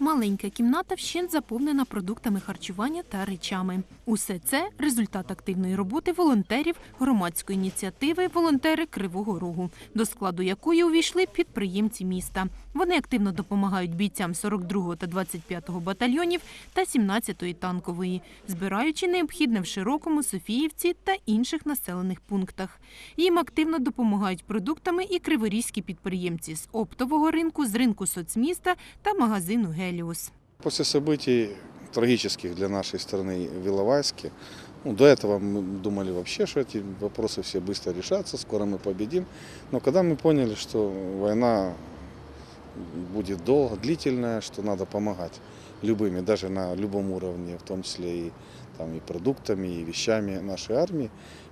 Маленька кімната вщент заповнена продуктами харчування та речами. Усе це результат активної роботи волонтерів громадської ініціативи Волонтери Кривого Рогу, до складу якої увійшли підприємці міста. Вони активно допомагають бійцям 42-го та 25-го батальйонів та 17-ї танкової, збираючи необхідне в широкому Софіївці та інших населених пунктах. Їм активно допомагають продуктами і криворізькі підприємці з оптового ринку, з ринку соцміста та магазину Геліус. После событий трагических для нашей страны в Иловайске, ну, до этого мы думали вообще, что эти вопросы все быстро решатся, скоро мы победим. Но когда мы поняли, что война будет долго, длительная, что надо помогать любыми, даже на любом уровне, в том числе и, там, и продуктами, и вещами нашей армии,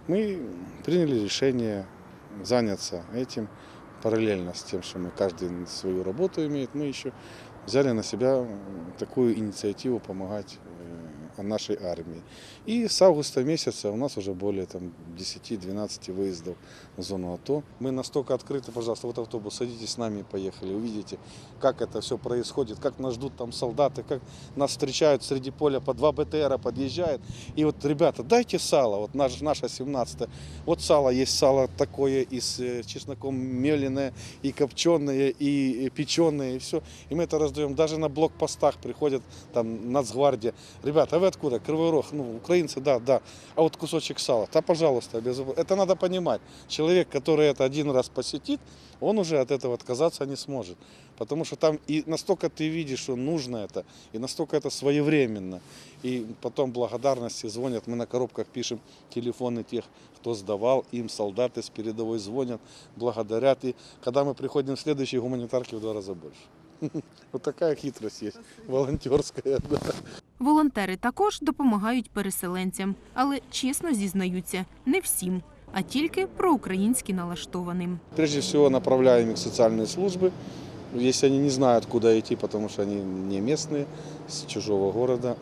мы приняли решение заняться этим параллельно с тем, что мы каждый свою работу имеет, мы еще взяли на себя такую инициативу помогать нашей армии. И с августа месяца у нас уже более там, 10-12 выездов в зону АТО. Мы настолько открыты, пожалуйста, вот автобус, садитесь с нами поехали. Увидите, как это все происходит, как нас ждут там солдаты, как нас встречают среди поля по два БТРа подъезжают. И вот, ребята, дайте сало, вот наш, наша 17 Вот сало, есть сало такое и с э, чесноком меленое, и копченое, и печеное, и все. И мы это раздаем. Даже на блокпостах приходят там нацгвардия. Ребята, а вы откуда? Кривой Рог. Ну, украинцы, да, да. А вот кусочек сала. Да, пожалуйста, без... Это надо понимать. Человек, который это один раз посетит, он уже от этого отказаться не сможет. Потому что там и настолько ты видишь, что нужно это, и настолько это своевременно. И потом благодарности звонят. Мы на коробках пишем телефоны тех, кто сдавал, им солдаты с передовой звонят, благодарят. И когда мы приходим в следующие гуманитарки в два раза больше. Вот такая хитрость есть, волонтерская. Да. Волонтери також допомагають переселенцям, але чесно зізнаються, не всім, а тільки проукраїнськи налаштованим. Прежде всего направляем их в социальные службы, если они не знают, куда идти, потому что они не местные, с чужого города.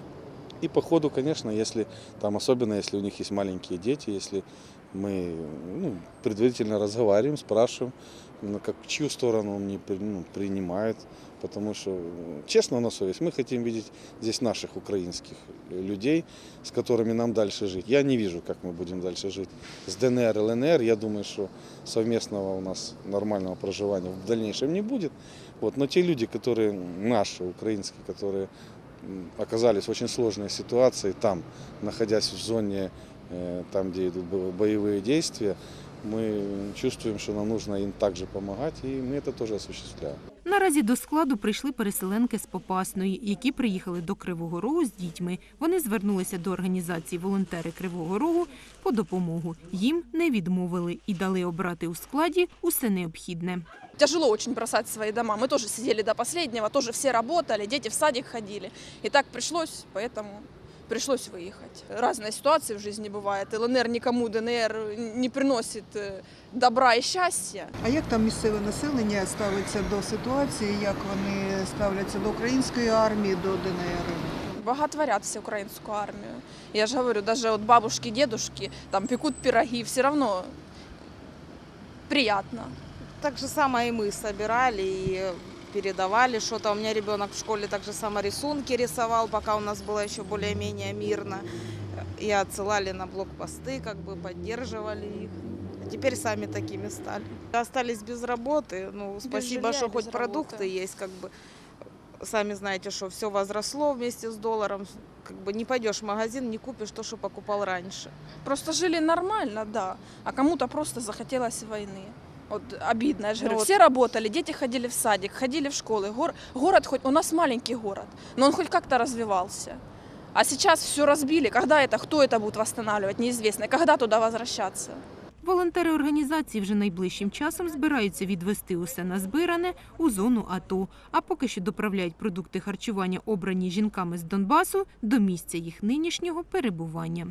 И по ходу, конечно, если там, особенно если у них есть маленькие дети, если мы ну, предварительно разговариваем, спрашиваем, на как, в чью сторону он не при- ну, принимает, потому что, честно на совесть, мы хотим видеть здесь наших украинских людей, с которыми нам дальше жить. Я не вижу, как мы будем дальше жить с ДНР, ЛНР. Я думаю, что совместного у нас нормального проживания в дальнейшем не будет. Вот. Но те люди, которые наши, украинские, которые м, оказались в очень сложной ситуации там, находясь в зоне, э, там, где идут бо- боевые действия, мы чувствуем, что нам нужно им также помогать, и мы это тоже осуществляем. Наразі до складу прийшли переселенки з Попасної, які приїхали до Кривого Рогу з дітьми. Вони звернулися до організації волонтери Кривого Рогу по допомогу. Їм не відмовили і дали обрати у складі усе необхідне. Тяжело очень бросать свои дома. Мы тоже сидели до последнего, тоже все работали, дети в садик ходили. И так пришлось, поэтому пришлось выехать. Разные ситуации в жизни бывают. ЛНР никому ДНР не приносит э, добра и счастья. А як там місцеве населення ставиться до ситуації, як вони ставляться до української армії, до ДНР? Боготворят все украинскую армию. Я же говорю, даже вот бабушки, дедушки там пекут пироги, все равно приятно. Так же самое и мы собирали и передавали что-то. У меня ребенок в школе так же само рисунки рисовал, пока у нас было еще более-менее мирно. И отсылали на блокпосты, как бы поддерживали их. А теперь сами такими стали. Остались без работы. Ну, спасибо, жилья, что хоть продукты работы. есть, как бы. Сами знаете, что все возросло вместе с долларом. Как бы не пойдешь в магазин, не купишь то, что покупал раньше. Просто жили нормально, да. А кому-то просто захотелось войны. Вот обидно, я же Ну говорю, вот. все работали, дети ходили в садик, ходили в школы. Гор- город хоть, у нас маленький город, но он хоть как-то развивался. А сейчас все разбили. Когда это, кто это будет восстанавливать, неизвестно. И когда туда возвращаться? Волонтери організації вже найближчим часом збираються відвести усе назбиране у зону АТО, а поки що доправляють продукти харчування, обрані жінками з Донбасу, до місця їх нинішнього перебування.